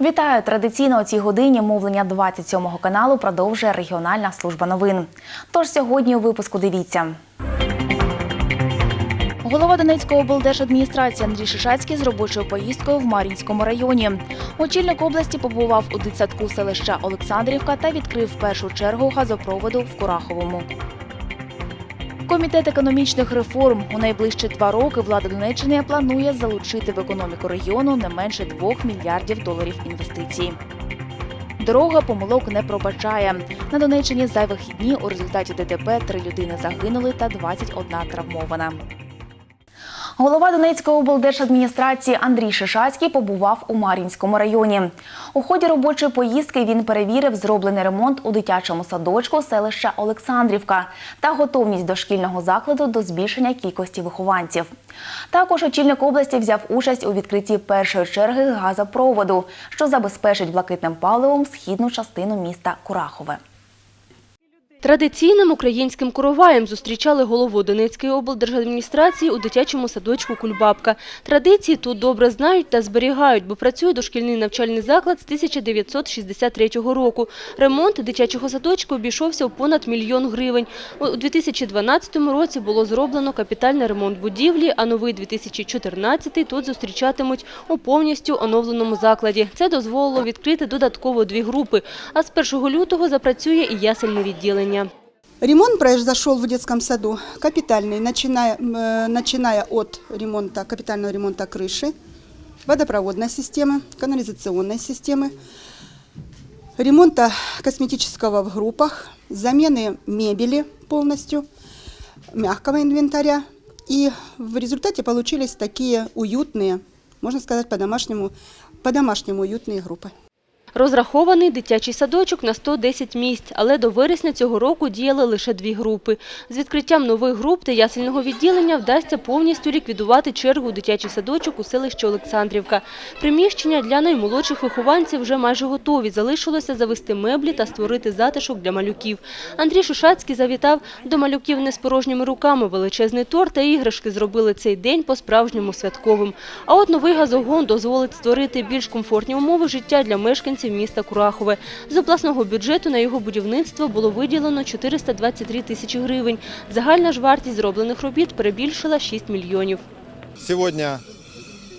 Вітаю! Традиційно о цій годині мовлення 27-го каналу продовжує регіональна служба новин. Тож сьогодні у випуску дивіться. Голова Донецької облдержадміністрації Андрій Шишацький з робочою поїздкою в Мар'їнському районі. Очільник області побував у дитсадку селища Олександрівка та відкрив першу чергу газопроводу в Кураховому. Комітет економічних реформ у найближчі два роки влада Донеччини планує залучити в економіку регіону не менше 2 мільярдів доларів інвестицій. Дорога помилок не пробачає. На Донеччині за вихідні у результаті ДТП три людини загинули та 21 травмована. Голова Донецької облдержадміністрації Андрій Шишацький побував у Мар'їнському районі. У ході робочої поїздки він перевірив зроблений ремонт у дитячому садочку селища Олександрівка та готовність дошкільного закладу до збільшення кількості вихованців. Також очільник області взяв участь у відкритті першої черги газопроводу, що забезпечить блакитним паливом східну частину міста Курахове. Традиційним українським короваєм зустрічали голову Донецької облдержадміністрації у дитячому садочку «Кульбабка». Традиції тут добре знають та зберігають, бо працює дошкільний навчальний заклад з 1963 року. Ремонт дитячого садочку обійшовся у понад мільйон гривень. У 2012 році було зроблено капітальний ремонт будівлі, а новий 2014 тут зустрічатимуть у повністю оновленому закладі. Це дозволило відкрити додатково дві групи, а з 1 лютого запрацює і ясельне відділення. Ремонт произошел в детском саду капитальный, начиная, э, начиная от ремонта, капитального ремонта крыши, водопроводной системы, канализационной системы, ремонта косметического в группах, замены мебели полностью, мягкого инвентаря. И в результате получились такие уютные, можно сказать по-домашнему, по-домашнему уютные группы. Розрахований дитячий садочок на 110 місць, але до вересня цього року діяли лише дві групи. З відкриттям нових груп та ясельного відділення вдасться повністю ліквідувати чергу дитячий садочок у селищі Олександрівка. Приміщення для наймолодших вихованців вже майже готові. Залишилося завести меблі та створити затишок для малюків. Андрій Шушацький завітав до малюків не з порожніми руками. Величезний торт та іграшки зробили цей день по-справжньому святковим. А от новий газогон дозволить створити більш комфортні умови життя для мешканців міста Курахове. З обласного бюджету на його будівництво було виділено 423 тисячі гривень. Загальна ж вартість зроблених робіт перебільшила 6 мільйонів. Сегодня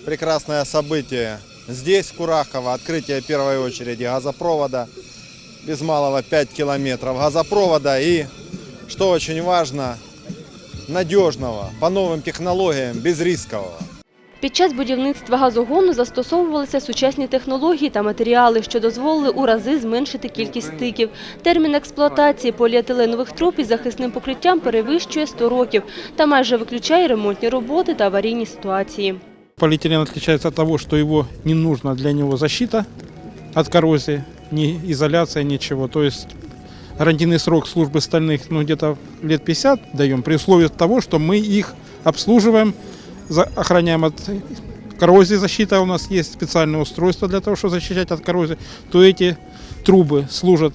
прекрасное событие. Здесь, в Курахово, открытие первой очереди газопровода. Без малого 5 километров газопровода и, что очень важно, надежного, по новым технологиям, безрискового. Під час будівництва газогону застосовувалися сучасні технології та матеріали, що дозволили у рази зменшити кількість стиків. Термін експлуатації поліетиленових труб із захисним покриттям перевищує 100 років та майже виключає ремонтні роботи та аварійні ситуації. Полиэтилен отличается от того, что его не нужно для него защита от коррозии, ни изоляция, ничего. То есть гарантийный срок службы стальных ну, где-то лет 50 даем, при условии того, что мы их обслуживаем, за- охраняем от коррозии защита, у нас есть специальное устройство для того, чтобы защищать от коррозии, то эти трубы служат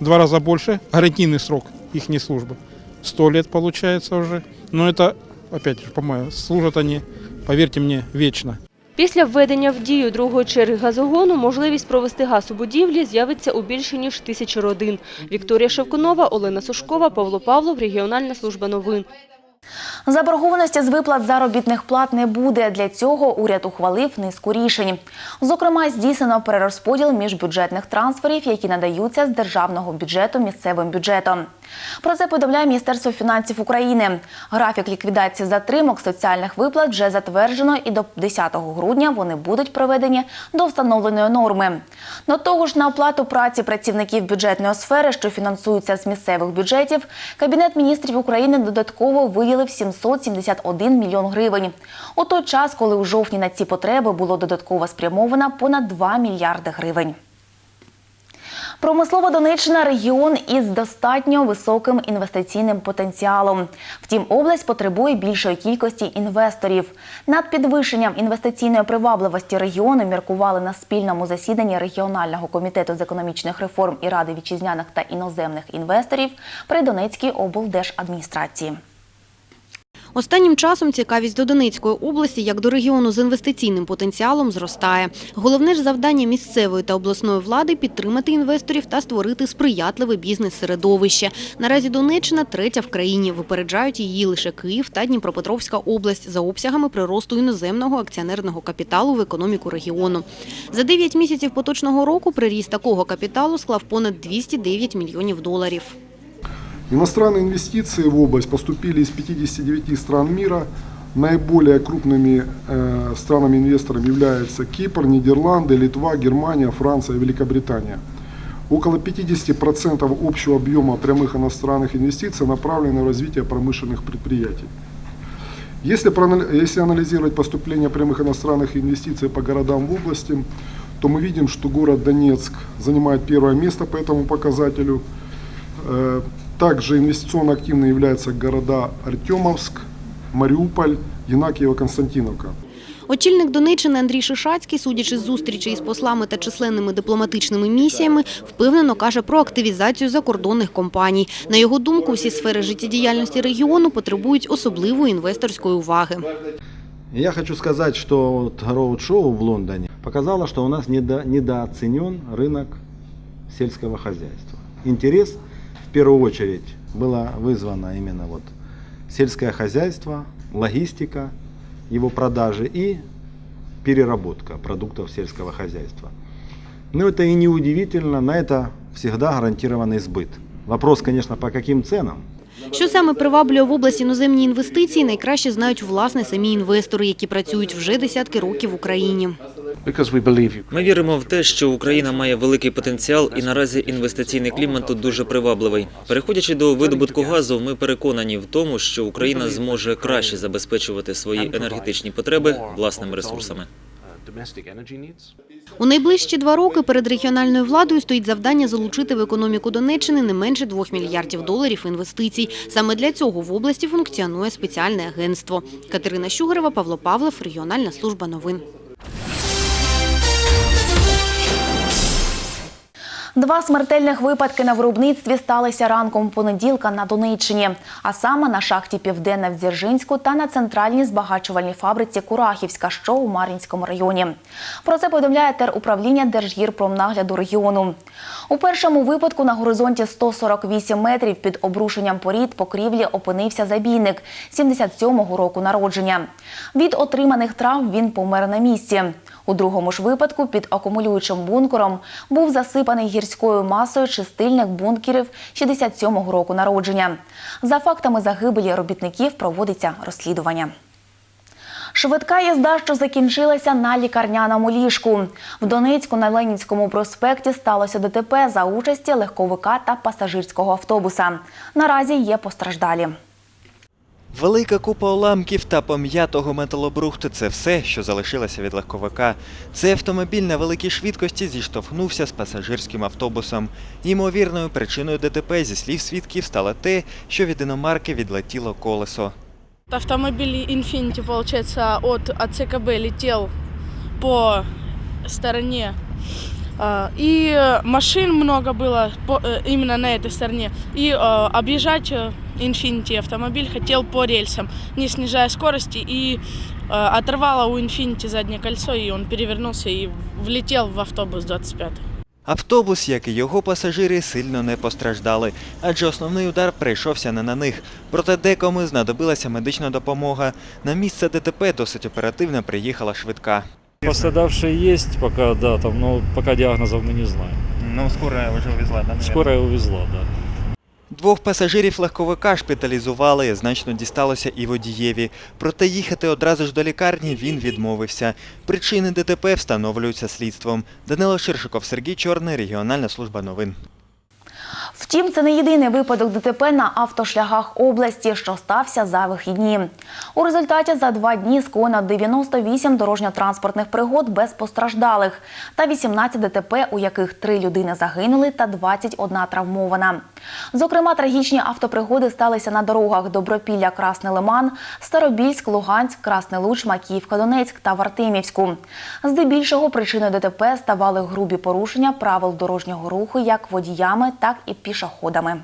в два раза больше, гарантийный срок их не службы. 100 лет получается уже. Но это, опять же, по-моему, служат они, поверьте мне, вечно. Після введення в дію другої черги газогону можливість провести газ у будівлі з'явиться у більше ніж тисячі родин. Вікторія Шевкунова, Олена Сушкова, Павло Павлов, Регіональна служба новин. Заборгованості з виплат заробітних плат не буде. Для цього уряд ухвалив низку рішень. Зокрема, здійснено перерозподіл міжбюджетних трансферів, які надаються з державного бюджету місцевим бюджетом. Про це повідомляє Міністерство фінансів України. Графік ліквідації затримок соціальних виплат вже затверджено, і до 10 грудня вони будуть проведені до встановленої норми. До того ж, на оплату праці працівників бюджетної сфери, що фінансуються з місцевих бюджетів, Кабінет міністрів України додатково виділив 771 мільйон гривень. У той час, коли у жовтні на ці потреби було додатково спрямовано понад 2 мільярди гривень. Промислова Донеччина регіон із достатньо високим інвестиційним потенціалом. Втім, область потребує більшої кількості інвесторів. Над підвищенням інвестиційної привабливості регіону міркували на спільному засіданні регіонального комітету з економічних реформ і ради вітчизняних та іноземних інвесторів при Донецькій облдержадміністрації. Останнім часом цікавість до Донецької області як до регіону з інвестиційним потенціалом зростає. Головне ж завдання місцевої та обласної влади підтримати інвесторів та створити сприятливе бізнес-середовище. Наразі Донеччина третя в країні. Випереджають її лише Київ та Дніпропетровська область за обсягами приросту іноземного акціонерного капіталу в економіку регіону. За 9 місяців поточного року приріст такого капіталу склав понад 209 мільйонів доларів. Иностранные инвестиции в область поступили из 59 стран мира. Наиболее крупными э, странами-инвесторами являются Кипр, Нидерланды, Литва, Германия, Франция, Великобритания. Около 50% общего объема прямых иностранных инвестиций направлено на развитие промышленных предприятий. Если, если анализировать поступление прямых иностранных инвестиций по городам в области, то мы видим, что город Донецк занимает первое место по этому показателю. Э, Также инвестиционно активны являются города Артемовск, Мариуполь, Янакиево-Константиновка. Очільник Донеччини Андрій Шишацький, судячи з зустрічей з послами та численними дипломатичними місіями, впевнено каже про активізацію закордонних компаній. На його думку, всі сфери життєдіяльності регіону потребують особливої інвесторської уваги. Я хочу сказать, что вот роуд-шоу в Лондоне показало, что у нас недо- недооценен рынок сельского хозяйства. Интерес в первую очередь было вызвано именно вот сельское хозяйство, логистика его продажи и переработка продуктов сельского хозяйства. Но это и не удивительно, на это всегда гарантированный сбыт. Вопрос, конечно, по каким ценам, Що саме приваблює в області іноземні інвестиції, найкраще знають власне самі інвестори, які працюють вже десятки років в Україні. Ми віримо в те, що Україна має великий потенціал, і наразі інвестиційний клімат тут дуже привабливий. Переходячи до видобутку газу, ми переконані в тому, що Україна зможе краще забезпечувати свої енергетичні потреби власними ресурсами. У найближчі два роки перед регіональною владою стоїть завдання залучити в економіку Донеччини не менше 2 мільярдів доларів інвестицій. Саме для цього в області функціонує спеціальне агентство. Катерина Щугарева, Павло Павлов, регіональна служба новин. Два смертельних випадки на виробництві сталися ранком понеділка на Донеччині, а саме на шахті Південна в Дзержинську та на центральній збагачувальній фабриці Курахівська, що у Мар'їнському районі. Про це повідомляє теруправління Держгірпромнагляду регіону. У першому випадку на горизонті 148 метрів під обрушенням порід покрівлі опинився забійник 77-го року народження. Від отриманих травм він помер на місці. У другому ж випадку під акумулюючим бункером був засипаний гірською масою чистильник бункерів 67-го року народження. За фактами загибелі робітників проводиться розслідування. Швидка їзда, що закінчилася на лікарняному ліжку. В Донецьку на Ленінському проспекті сталося ДТП за участі легковика та пасажирського автобуса. Наразі є постраждалі. Велика купа уламків та пом'ятого металобрухту – це все, що залишилося від легковика. Цей автомобіль на великій швидкості зіштовхнувся з пасажирським автобусом. Ймовірною причиною ДТП, зі слів свідків, стало те, що від іномарки відлетіло колесо. Автомобиль Infiniti, получается, от АЦКБ летел по стороне. а, И машин много было по- э, именно на этой стороне. И э, объезжать э, Infiniti автомобиль хотел по рельсам, не снижая скорости. И э, оторвало у Infiniti заднее кольцо, и он перевернулся и влетел в автобус 25 Автобус, як і його пасажири, сильно не постраждали, адже основний удар прийшовся не на них. Проте декому знадобилася медична допомога. На місце ДТП досить оперативно приїхала швидка. Пострадавшие есть пока, да, там, но пока диагнозов мы не знаем. Ну, скоро вже увезла, да? Скорая увезла, да. Двох пасажирів легковика шпиталізували, значно дісталося і водієві. Проте їхати одразу ж до лікарні він відмовився. Причини ДТП встановлюються слідством. Данило Ширшиков, Сергій Чорний, регіональна служба новин. Втім, це не єдиний випадок ДТП на автошляхах області, що стався за вихідні. У результаті за два дні скоєно 98 дорожньо-транспортних пригод без постраждалих та 18 ДТП, у яких три людини загинули та 21 травмована. Зокрема, трагічні автопригоди сталися на дорогах Добропілля, Красний Лиман, Старобільськ, Луганськ, Красний Луч, Макіївка, Донецьк та в Артемівську. Здебільшого причиною ДТП ставали грубі порушення правил дорожнього руху як водіями, і пішоходами.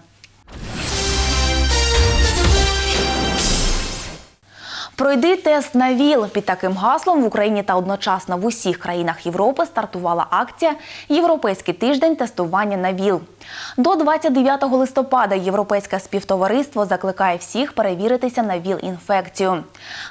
Пройди тест на ВІЛ. Під таким гаслом в Україні та одночасно в усіх країнах Європи стартувала акція Європейський тиждень тестування на ВІЛ. До 29 листопада Європейське співтовариство закликає всіх перевіритися на ВІЛ-інфекцію.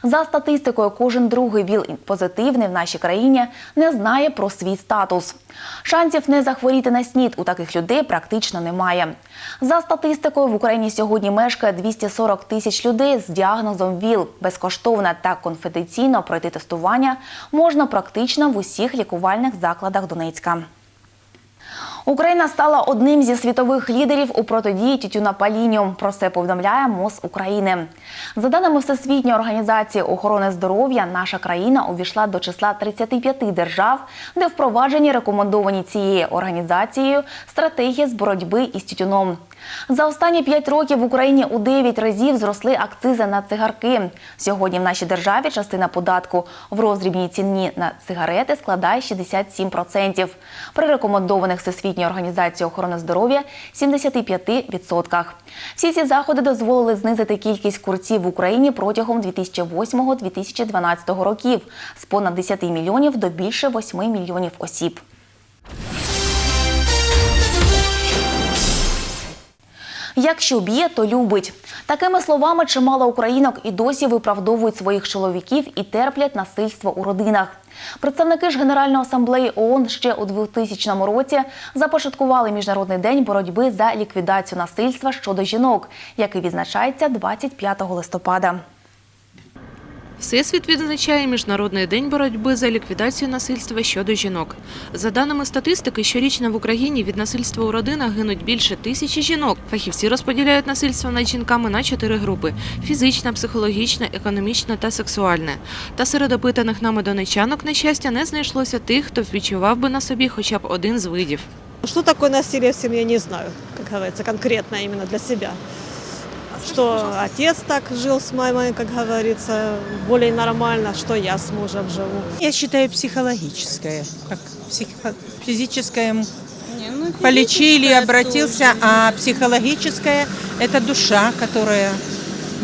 За статистикою, кожен другий ВІЛ-позитивний в нашій країні не знає про свій статус. Шансів не захворіти на СНІД у таких людей практично немає. За статистикою, в Україні сьогодні мешкає 240 тисяч людей з діагнозом ВІЛ. Безкоштовно та конфіденційно пройти тестування можна практично в усіх лікувальних закладах Донецька. Україна стала одним зі світових лідерів у протидії тютюнопалінню. Про це повідомляє МОЗ України. За даними Всесвітньої організації охорони здоров'я, наша країна увійшла до числа 35 держав, де впроваджені рекомендовані цією організацією стратегії з боротьби із тютюном. За останні 5 років в Україні у 9 разів зросли акцизи на цигарки. Сьогодні в нашій державі частина податку в роздрібній ціні на цигарети складає 67%. При рекомендованих Всесвітньої організації охорони здоров'я 75%. Всі ці заходи дозволили знизити кількість курців в Україні протягом 2008-2012 років з понад 10 мільйонів до більше 8 мільйонів осіб. Якщо б'є, то любить. Такими словами чимало українок і досі виправдовують своїх чоловіків і терплять насильство у родинах. Представники ж Генеральної асамблеї ООН ще у 2000 році започаткували міжнародний день боротьби за ліквідацію насильства щодо жінок, який відзначається 25 листопада. Всесвіт відзначає Міжнародний день боротьби за ліквідацію насильства щодо жінок. За даними статистики, щорічно в Україні від насильства у родинах гинуть більше тисячі жінок. Фахівці розподіляють насильство над жінками на чотири групи: фізичне, психологічне, економічне та сексуальне. Та серед опитаних нами донечанок, на щастя, не знайшлося тих, хто відчував би на собі хоча б один з видів. Что такое насилие в семье, не знаю, как говорится, конкретно именно для себя. Что отец так жил с мамой, как говорится, более нормально, что я с мужем живу. Я считаю психологическое, как психо- физическое м, полечили, обратился, а психологическое – это душа, которая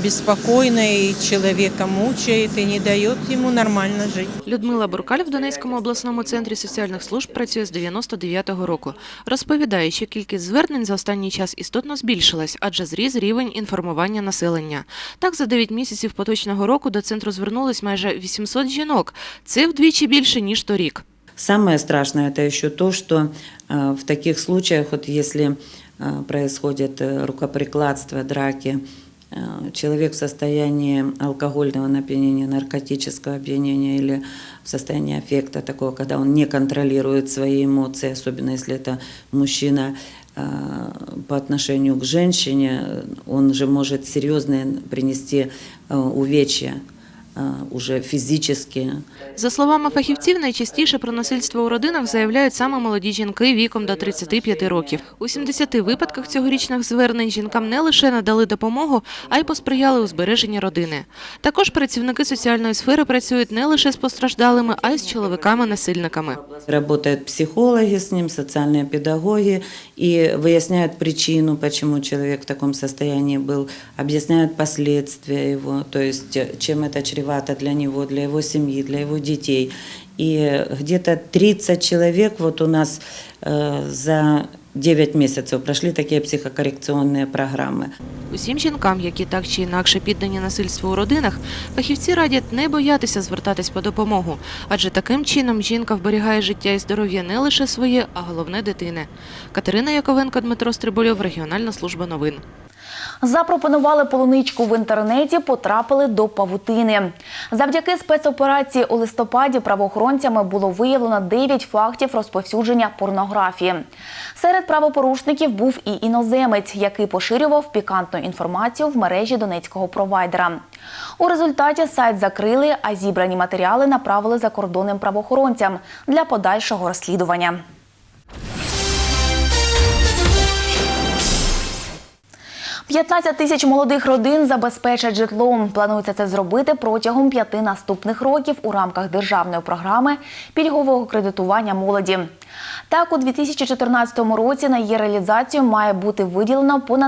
беспокойна и человека мучает и не дает ему нормально жить. Людмила Буркаль в Донецькому обласному центрі соціальних служб працює з 99-го року. Розповідає, що кількість звернень за останній час істотно збільшилась, адже зріс рівень інформування населення. Так, за 9 місяців поточного року до центру звернулось майже 800 жінок. Це вдвічі більше, ніж торік. Самое страшное это еще то, что э, в таких случаях, вот если э, происходит э, рукоприкладство, драки, э, человек в состоянии алкогольного опьянения, наркотического опьянения или в состоянии аффекта такого, когда он не контролирует свои эмоции, особенно если это мужчина э, по отношению к женщине, он же может серьезные принести э, увечья. э, уже физически, За словами фахівців, найчастіше про насильство у родинах заявляють саме молоді жінки віком до 35 років. У 70 випадках цьогорічних звернень жінкам не лише надали допомогу, а й посприяли у збереженні родини. Також працівники соціальної сфери працюють не лише з постраждалими, а й з чоловіками-насильниками. Работают психологи с ним, социальные педагоги и выясняют причину, почему человек в таком состоянии был, объясняют последствия его, то есть э, чем это чревато для него, для его семьи, для его детей. И где-то 30 человек вот у нас э, за 9 месяцев прошли такие психокоррекционные программы. Усім жінкам, які так чи інакше піддані насильству у родинах, фахівці радять не боятися звертатись по допомогу, адже таким чином жінка вберігає життя і здоров'я не лише своє, а головне дитини. Катерина Яковенко, Дмитро Стрибольов, Регіональна служба новин. Запропонували полуничку в інтернеті, потрапили до павутини. Завдяки спецоперації у листопаді правоохоронцями було виявлено 9 фактів розповсюдження порнографії. Серед правопорушників був і іноземець, який поширював пікантну інформацію в мережі донецького провайдера. У результаті сайт закрили, а зібрані матеріали направили закордонним правоохоронцям для подальшого розслідування. «15 тисяч молодих родин забезпечать житлом. Планується це зробити протягом п'яти наступних років у рамках державної програми пільгового кредитування молоді. Так, у 2014 році на її реалізацію має бути виділено понад